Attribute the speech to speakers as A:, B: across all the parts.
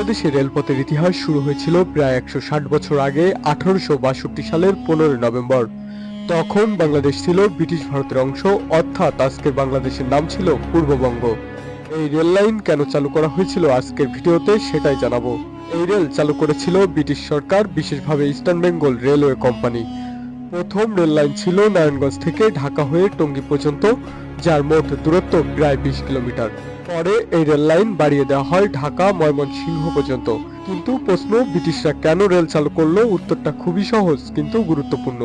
A: বাংলাদেশের রেলপথের ইতিহাস শুরু হয়েছিল প্রায় একশো ষাট বছর আগে, আঠারোশো বাষট্টি সালের পনেরোই নভেম্বর। তখন বাংলাদেশ ছিল ব্রিটিশ ভারতের অংশ, অর্থাৎ আজকের বাংলাদেশের নাম ছিল পূর্ববঙ্গ। এই রেল লাইন কেন চালু করা হয়েছিল আজকের ভিডিওতে সেটাই জানাব। এই রেল চালু করেছিল ব্রিটিশ সরকার, বিশেষভাবে ইস্টার্ন বেঙ্গল রেলওয়ে কোম্পানি। প্রথম রেল লাইন ছিল নারায়ণগঞ্জ থেকে ঢাকা হয়ে টঙ্গী পর্যন্ত, যার মোট দূরত্ব প্রায় বিশ কিলোমিটার। পরে এই রেল লাইন বাড়িয়ে দেওয়া হয় ঢাকা, ময়মনসিংহ পর্যন্ত। কিন্তু প্রশ্ন, ব্রিটিশরা কেন রেল চালু করল? উত্তরটা খুবই সহজ, কিন্তু গুরুত্বপূর্ণ।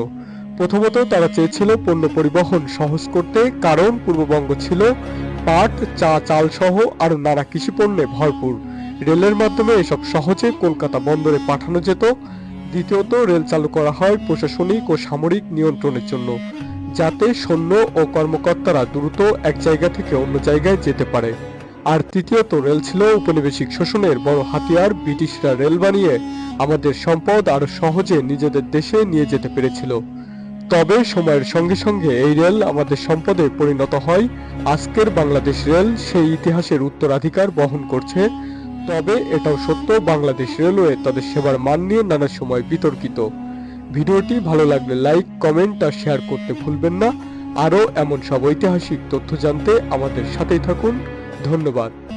A: প্রথমত তারা চেয়েছিল পণ্য পরিবহন সহজ করতে, কারণ পূর্ববঙ্গ ছিল পাট, চা চাল সহ আরও নানা কৃষি পণ্যে ভরপুর। রেলের মাধ্যমে এসব সহজে কলকাতা বন্দরে পাঠানো যেত। দ্বিতীয়ত, রেল চালু করা হয় প্রশাসনিক ও সামরিক নিয়ন্ত্রণের জন্য, যাতে সৈন্য ও কর্মকর্তারা দ্রুত এক জায়গা থেকে অন্য জায়গায় যেতে পারে। আর তৃতীয়ত রেল ছিল উপনিবেশিক শোষণের বড় হাতিয়ার। ব্রিটিশরা রেল বানিয়ে আমাদের সম্পদ আরও সহজে নিজেদের দেশে নিয়ে যেতে পেরেছিল। তবে সময়ের সঙ্গে সঙ্গে এই রেল আমাদের সম্পদে পরিণত হয়। আজকের বাংলাদেশ রেল সেই ইতিহাসের উত্তরাধিকার বহন করছে। তবে এটাও সত্য, বাংলাদেশ রেলওয়ে তাদের সেবার মান নিয়ে নানা সময় বিতর্কিত। ভিডিওটি ভালো লাগলে লাইক, কমেন্ট আর শেয়ার করতে ভুলবেন না। আরও এমন সব ঐতিহাসিক তথ্য জানতে আমাদের সাথেই থাকুন। ধন্যবাদ।